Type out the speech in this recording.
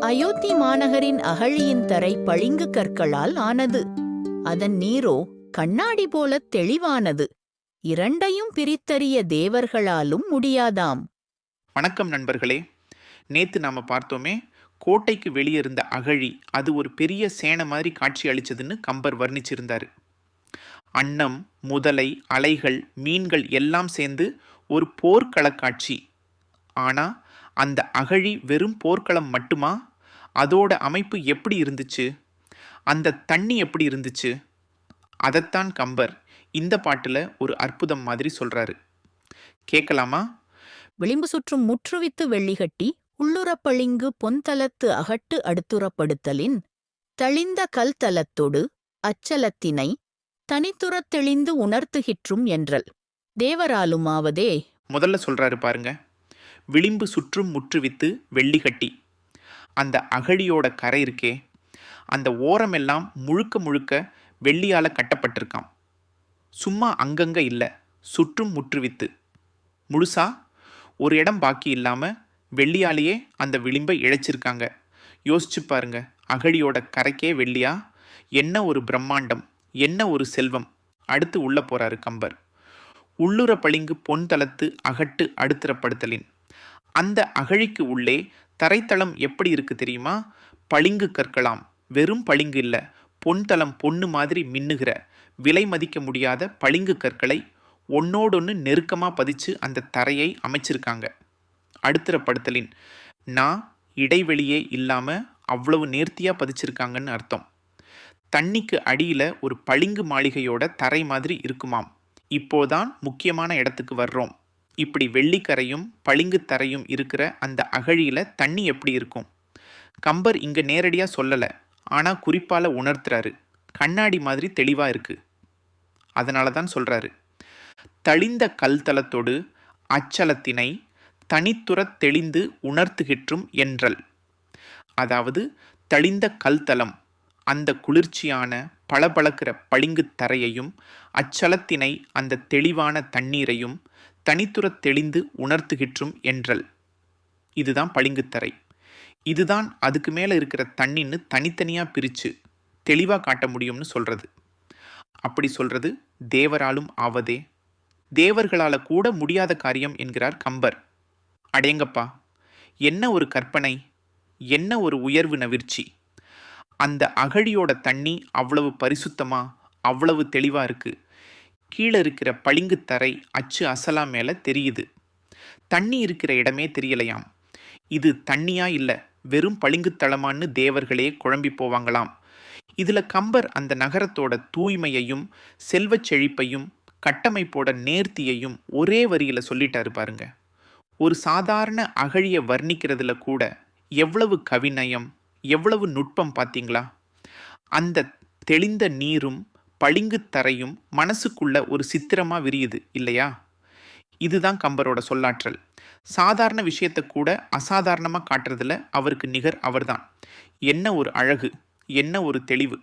அயோத்தி மாநகரின் அகழியின் தரை பளிங்கு கற்களால் ஆனது. அதன் நீரோ கண்ணாடி போலத் தெளிவானது. இரண்டையும் பிரித்தறிய தேவர்களாலும் முடியாதாம். வணக்கம் நண்பர்களே. நேத்து நாம பார்த்தோமே கோட்டைக்கு வெளியே இருந்த அகழி அது ஒரு பெரிய சேனை மாதிரி காட்சி அளிச்சதுன்னு கம்பர் வர்ணிச்சிருந்தார். அன்னம் முதலை அலைகள் மீன்கள் எல்லாம் சேர்ந்து ஒரு போர்க்கள காட்சி. ஆனா அந்த அகழி வெறும் போர்க்களம் மட்டுமா? அதோட அமைப்பு எப்படி இருந்துச்சு? அந்த தண்ணி எப்படி இருந்துச்சு? அதைத்தான் கம்பர் இந்த பாட்டில் ஒரு அற்புதம் மாதிரி சொல்றாரு. கேட்கலாமா? விளிம்பு சுற்றும் முற்றுவித்து வெள்ளிகட்டி உள்ளுறப்பளிங்கு பொன்தலத்து அகட்டு அடுத்துறப்படுத்தலின் தளிந்த கல்தலத்தொடு அச்சலத்தினை தனித்துறத் தெளிந்து உணர்த்துகிற்றும் என்றல். தேவராலுமாவதே. முதல்ல சொல்றாரு பாருங்க. விளிம்பு சுற்றும் முற்றுவித்து வெள்ளிகட்டி. அந்த அகழியோட கரை இருக்கே அந்த ஓரமெல்லாம் முழுக்க முழுக்க வெள்ளியால கட்டப்பட்டிருக்காம். சும்மா அங்கங்கே இல்லை சுற்றும் முற்றுவித்து. முழுசா ஒரு இடம் பாக்கி இல்லாமல் வெள்ளியாலேயே அந்த விளிம்பை இழைச்சிருக்காங்க. யோசிச்சு பாருங்க அகழியோட கரைக்கே வெள்ளியா? என்ன ஒரு பிரம்மாண்டம் என்ன ஒரு செல்வம். அடுத்து உள்ள போறாரு கம்பர். உள்ளுர பளிங்கு பொன் தளத்து அகட்டு அடுத்தரப்படுத்தலின் அந்த அகழிக்கு உள்ளே தரைத்தளம் எப்படி இருக்குது தெரியுமா? பளிங்கு கற்களாம் வெறும் பளிங்கு இல்ல. பொன்தளம் பொண்ணு மாதிரி மின்னுகிற. விலை மதிக்க முடியாத பளிங்கு கற்களை ஒன்னோடொன்று நெருக்கமாக பதிச்சு அந்த தரையை அமைச்சிருக்காங்க. அடுத்தரப்படுத்தலின் நான் இடைவெளியே இல்லாமல் அவ்வளவு நேர்த்தியாக பதிச்சிருக்காங்கன்னு அர்த்தம். தண்ணிக்கு அடியில் ஒரு பளிங்கு மாளிகையோட தரை மாதிரி இருக்குமாம். இப்போதான் முக்கியமான இடத்துக்கு வர்றோம். இப்படி வெள்ளிக்கரையும் பளிங்கு தரையும் இருக்கிற அந்த அகழியில் தண்ணி எப்படி இருக்கும்? கம்பர் இங்கே நேரடியாக சொல்லலை. ஆனால் குறிப்பால் உணர்த்துறாரு. கண்ணாடி மாதிரி தெளிவாக இருக்குது அதனால தான் சொல்கிறாரு தளிந்த கல்தலத்தோடு அச்சலத்தினை தனித்துற தெளிந்து உணர்த்துகிற்றும் என்றல். அதாவது தளிந்த கல்தலம் அந்த குளிர்ச்சியான பளபளக்கிற பளிங்குத் தரையையும் அச்சலத்தினை அந்த தெளிவான தண்ணீரையும் தனித்துறத் தெளிந்து உணர்த்துகிற்றும் என்றல். இதுதான் பளிங்குத்தரை. இதுதான் அதுக்கு மேலே இருக்கிற தண்ணின்னு தனித்தனியாக பிரித்து தெளிவாக காட்ட முடியும்னு சொல்கிறது அப்படி சொல்கிறது தேவராலும் ஆவதே. தேவர்களால் கூட முடியாத காரியம் என்கிறார் கம்பர். அடேங்கப்பா என்ன ஒரு கற்பனை என்ன ஒரு உயர்வு நவிர்ச்சி அந்த அகழியோட தண்ணி அவ்வளவு பரிசுத்தமா அவ்வளவு தெளிவாக இருக்குது கீழே இருக்கிற பளிங்கு தரை அச்சு அசலா மேலே தெரியுது. தண்ணி இருக்கிற இடமே தெரியலையாம். இது தண்ணியா இல்லை வெறும் பளிங்கு தளமான்னு தேவர்களே குழம்பி போவாங்களாம். இதில் கம்பர் அந்த நகரத்தோட தூய்மையையும் செல்வச் செழிப்பையும் கட்டமைப்போட நேர்த்தியையும் ஒரே வரியில் சொல்லிட்டாரு பாருங்க. ஒரு சாதாரண அகழியை வர்ணிக்கிறதுல கூட எவ்வளவு கவிநயம் எவ்வளவு நுட்பம் பார்த்தீங்களா அந்த தெளிந்த நீரும் பளிங்குத் தரையும் மனசுக்குள்ள ஒரு சித்திரமாக விரியுது இல்லையா? இதுதான் கம்பரோட சொல்லாற்றல். சாதாரண விஷயத்தை கூட அசாதாரணமாக காட்டுறதுல அவருக்கு நிகர் அவர்தான். என்ன ஒரு அழகு என்ன ஒரு தெளிவு